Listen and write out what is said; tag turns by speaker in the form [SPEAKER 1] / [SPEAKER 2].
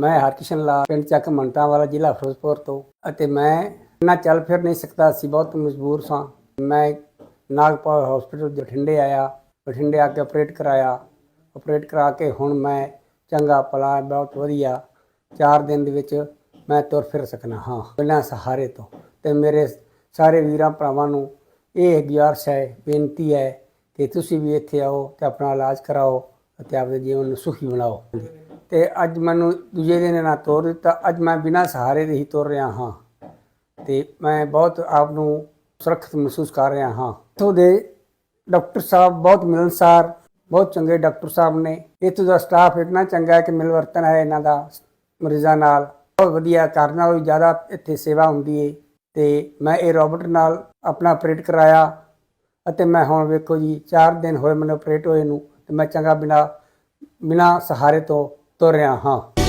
[SPEAKER 1] ਮੈਂ ਹਰਕਿਸ਼ਨ ਲਾਲ, ਪਿੰਡ ਚੱਕ ਮੰਟਾਂ ਵਾਲਾ ਜ਼ਿਲ੍ਹਾ ਫਿਰੋਜ਼ਪੁਰ ਤੋਂ। ਅਤੇ ਮੈਂ ਨਾ ਚੱਲ ਫਿਰ ਨਹੀਂ ਸਕਦਾ ਸੀ ਬਹੁਤ ਮਜਬੂਰ ਸਾਂ। ਮੈਂ ਨਾਗਪੁਰ ਹਸਪੀਟਲ ਬਠਿੰਡੇ ਆਇਆ, ਬਠਿੰਡੇ ਆ ਕੇ ਆਪਰੇਟ ਕਰਾਇਆ। ਆਪਰੇਟ ਕਰਾ ਕੇ ਹੁਣ ਮੈਂ ਚੰਗਾ ਪਲਾ ਬਹੁਤ ਵਧੀਆ। 4 ਦਿਨ ਦੇ ਵਿੱਚ ਮੈਂ ਤੁਰ ਫਿਰ ਸਕਣਾ ਹਾਂ ਬਿਨਾਂ ਸਹਾਰੇ ਤੋਂ। ਤੇ ਮੇਰੇ ਸਾਰੇ ਵੀਰਾਂ ਭਰਾਵਾਂ ਨੂੰ ਇਹ ਗੁਜ਼ਾਰਿਸ਼ ਹੈ ਬੇਨਤੀ ਹੈ ਕਿ ਤੁਸੀਂ ਵੀ ਇੱਥੇ ਆਓ ਤੇ ਆਪਣਾ ਇਲਾਜ ਕਰਾਓ ਅਤੇ ਆਪਣੇ ਜੀਵਨ ਨੂੰ ਸੁਖੀ ਬਣਾਓ। ਤੇ ਅੱਜ ਮੈਨੂੰ ਦੂਜੇ ਦਿਨ ਇਹਨਾਂ ਤੋਰ ਦਿੱਤਾ। ਅੱਜ ਮੈਂ ਬਿਨਾਂ ਸਹਾਰੇ ਦੇ ਹੀ ਤੁਰ ਰਿਹਾ ਹਾਂ ਤੇ ਮੈਂ ਬਹੁਤ ਆਪ ਨੂੰ ਸੁਰੱਖਿਅਤ ਮਹਿਸੂਸ ਕਰ ਰਿਹਾ ਹਾਂ। ਇੱਥੋਂ ਦੇ ਡਾਕਟਰ ਸਾਹਿਬ ਬਹੁਤ ਮਿਲਣਸਾਰ, ਬਹੁਤ ਚੰਗੇ ਡਾਕਟਰ ਸਾਹਿਬ ਨੇ। ਇੱਥੋਂ ਦਾ ਸਟਾਫ ਇਤਨਾ ਚੰਗਾ ਹੈ ਕਿ ਮਿਲਵਰਤਨ ਹੈ ਇਹਨਾਂ ਦਾ ਮਰੀਜ਼ਾਂ ਨਾਲ। ਬਹੁਤ ਵਧੀਆ ਕਰਨ ਨਾਲੋਂ ਜ਼ਿਆਦਾ ਇੱਥੇ ਸੇਵਾ ਹੁੰਦੀ ਹੈ ਤੇ ਮੈਂ ਇਹ ਰੋਬਟ ਨਾਲ ਆਪਣਾ ਆਪਰੇਟ ਕਰਾਇਆ ਅਤੇ ਮੈਂ ਹੁਣ ਵੇਖੋ ਜੀ 4 ਦਿਨ ਹੋਏ ਮੈਨੂੰ ਆਪਰੇਟ ਹੋਏ ਨੂੰ ਤੇ ਮੈਂ ਚੰਗਾ ਬਿਨਾ ਬਿਨਾ ਸਹਾਰੇ ਤੋਂ ਤੁਰ ਰਿਹਾ ਹਾਂ।